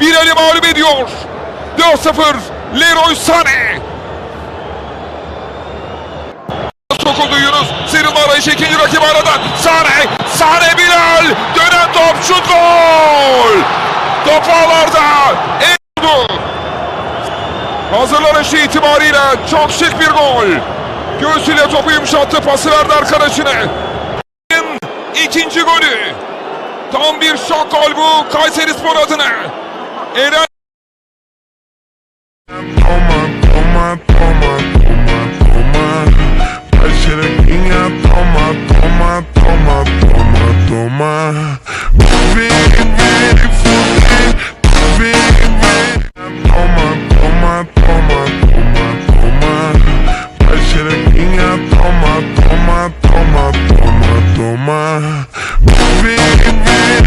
Bilal'i mağlup ediyor. 4-0 Leroy Sané. Sokuldu Yunus. Sıyrılma arayışı ikinci rakip aradan. Sané. Sané Bilal. Dönen top şut gol. Top ağlarda. Oldu. Hazırlanışı itibariyle çok şık bir gol. Göğsüyle topu yumuşattı. Pası verdi arkadaşına. İkinci golü. Tam bir şok gol bu Kayseri Spor adına. Eren Toma, toma, on my baby.